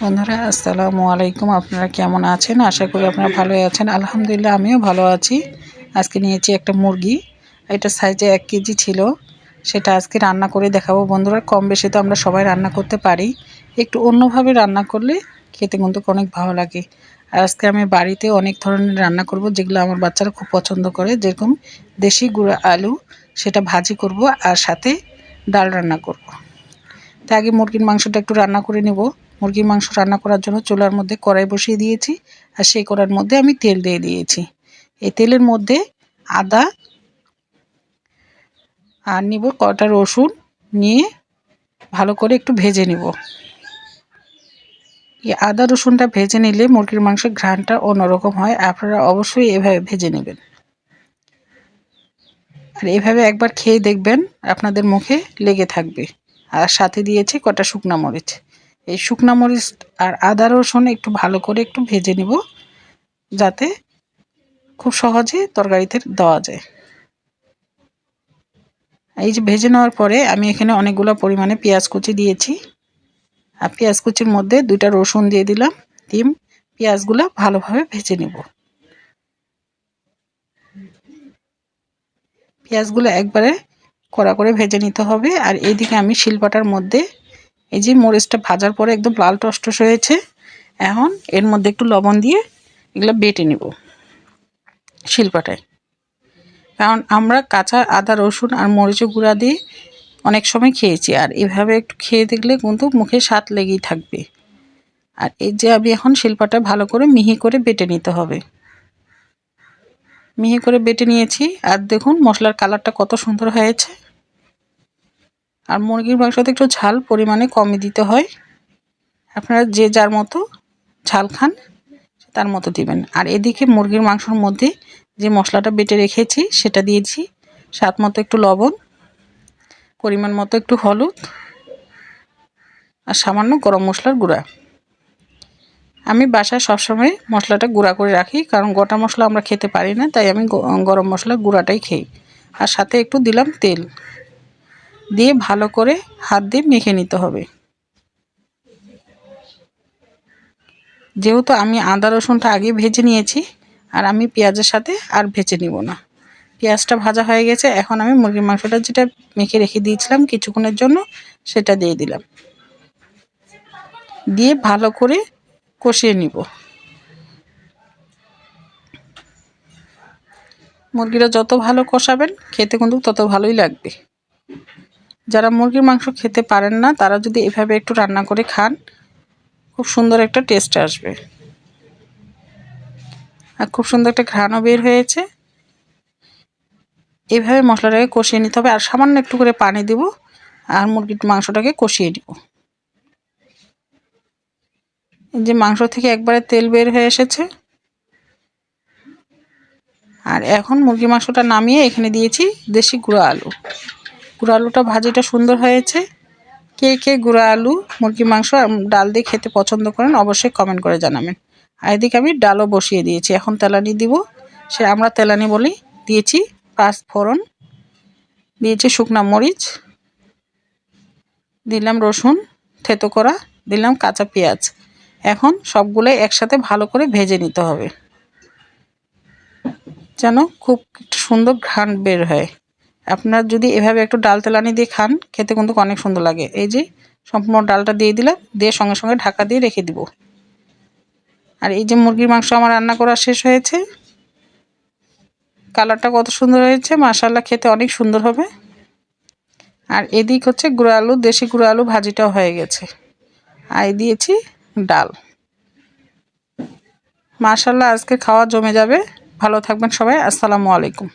বন্ধুরা, আসসালামু আলাইকুম। আপনারা কেমন আছেন? আশা করি আপনারা ভালোই আছেন। আলহামদুলিল্লাহ, আমিও ভালো আছি। আজকে নিয়েছি একটা মুরগি। এটা সাইজে এক কেজি ছিল। সেটা আজকে রান্না করে দেখাবো বন্ধুরা। কম বেশি তো আমরা সবাই রান্না করতে পারি। একটু অন্যভাবে রান্না করলে খেতে কিন্তু অনেক ভালো লাগে। আর আজকে আমি বাড়িতে অনেক ধরনের রান্না করব, যেগুলো আমার বাচ্চারা খুব পছন্দ করে। যেরকম দেশি গুঁড়ো আলু, সেটা ভাজি করব আর সাথে ডাল রান্না করব। তা আগে মুরগির মাংসটা একটু রান্না করে নেব। মুরগির মাংস রান্না করার জন্য চুলার মধ্যে কড়াই বসিয়ে দিয়েছি আর সেই কড়ার মধ্যে আমি তেল দিয়ে দিয়েছি। এই তেলের মধ্যে আদা আর নিব কটা রসুন নিয়ে ভালো করে একটু ভেজে নিব। এই আদা রসুনটা ভেজে নিলে মুরগির মাংসের ঘ্রাণটা অন্যরকম হয়, আপনারা অবশ্যই এভাবে ভেজে নেবেন। আর এভাবে একবার খেয়ে দেখবেন আপনাদের মুখে লেগে থাকবে। আর সাথে দিয়েছি কটা শুকনা মরিচ। এই শুকনা মরিচ আর আদা রসুন একটু ভালো করে একটু ভেজে নিব, যাতে খুব সহজে তরকারিতে দেওয়া যায়। এই যে ভেজে নেওয়ার পরে আমি এখানে অনেকগুলো পরিমাণে পেঁয়াজ কুচি দিয়েছি। আর পেঁয়াজ কুচির মধ্যে দুইটা রসুন দিয়ে দিলাম ডিম পেঁয়াজগুলো ভালোভাবে ভেজে নেব। পেঁয়াজগুলো একবারে কড়া করে ভেজে নিতে হবে। আর এদিকে আমি শিলপাটার মধ্যে এই যে মরিচটা ভাজার পরে একদম লাল টসটস হয়েছে। এখন এর মধ্যে একটু লবণ দিয়ে এগুলো বেটে নিব শিলপাটায়। কারণ আমরা কাঁচা, আদা, রসুন আর মরিচ গুঁড়া দিয়ে অনেক সময় খেয়েছি আর এভাবে একটু খেয়ে দেখলে কিন্তু মুখে স্বাদ লেগেই থাকবে। আর এই যে আমি এখন শিল্পাটা ভালো করে মিহি করে বেটে নিতে হবে। মিহি করে বেটে নিয়েছি আর দেখুন মশলার কালারটা কত সুন্দর হয়েছে। আর মুরগির মাংসতে একটু ঝাল পরিমাণে কমই দিতে হয়। আপনারা যে যার মতো ঝাল খান তার মতো দিবেন। আর এদিকে মুরগির মাংসর মধ্যে যে মশলাটা বেটে রেখেছি, সেটা দিয়েছি। স্বাদ মতো একটু লবণ, পরিমাণ মতো একটু হলুদ, আর সামান্য গরম মশলার গুঁড়া। আমি বাসায় সবসময় মশলাটা গুঁড়া করে রাখি, কারণ গোটা মশলা আমরা খেতে পারি না, তাই আমি গরম মশলা গুঁড়াটাই খেই। আর সাথে একটু দিলাম তেল। দিয়ে ভালো করে হাত দিয়ে মেখে নিতে হবে। যেহেতু আমি আদা, রসুনটা আগে ভেজে নিয়েছি, আর আমি পেঁয়াজের সাথে আর ভেজে নিব না। পেঁয়াজটা ভাজা হয়ে গেছে, এখন আমি মুরগির মাংসটা যেটা মেখে রেখে দিয়েছিলাম কিছুক্ষণের জন্য, সেটা দিয়ে দিলাম। দিয়ে ভালো করে কষিয়ে নিব। মুরগিটা যত ভালো কষাবেন, খেতে কিন্তু তত ভালোই লাগবে। যারা মুরগির মাংস খেতে পারেন না, তারা যদি এভাবে একটু রান্না করে খান, খুব সুন্দর একটা টেস্ট আসবে। আর খুব সুন্দর একটা ঘ্রাণও বের হয়েছে। এভাবে মশলাটাকে কষিয়ে নিতে হবে, আর সামান্য একটু করে পানি দিব, আর মুরগির মাংসটাকে কষিয়ে দিব যে মাংস থেকে একবারে তেল বের হয়ে এসেছে। আর এখন মুরগি মাংসটা নামিয়ে এখানে দিয়েছি দেশি গুঁড়ো আলু। গুঁড়ো আলুটা ভাজিটা সুন্দর হয়েছে। কে কে গুঁড়ো আলু, মুরগির মাংস ডাল দিয়ে খেতে পছন্দ করেন অবশ্যই কমেন্ট করে জানাবেন। আর এদিকে আমি ডালও বসিয়ে দিয়েছি, এখন তেলানি দিব। সে আমরা তেলানি বলি, দিয়েছি পাঁচ ফোড়ন, দিয়েছি শুকনা মরিচ, দিলাম রসুন, থেতো করা, দিলাম কাঁচা পেঁয়াজ। এখন সবগুলোই একসাথে ভালো করে ভেজে নিতে হবে। যেন খুব সুন্দর ঘ্রাণ বের হয়। আপনার যদি এভাবে একটু ডাল তেলানি দিয়ে খান, খেতে কিন্তু অনেক সুন্দর লাগে। এই যে, সম্পূর্ণ ডালটা দিয়ে দিলাম, দিয়ে সঙ্গে সঙ্গে ঢাকা দিয়ে রেখে দিব। আর এই যে মুরগির মাংস আমার রান্না করা শেষ হয়েছে। কালারটা কত সুন্দর হয়েছে মাসাল্লা খেতে অনেক সুন্দর হবে। আর এদিক হচ্ছে গুঁড়ো আলু, দেশি গুঁড়ো আলু ভাজিটাও হয়ে গেছে। আর দিয়েছি ডাল। মাশাল্লাহ আজকে খাওয়া জমে যাবে। ভালো থাকবেন সবাই, আসসালামু আলাইকুম।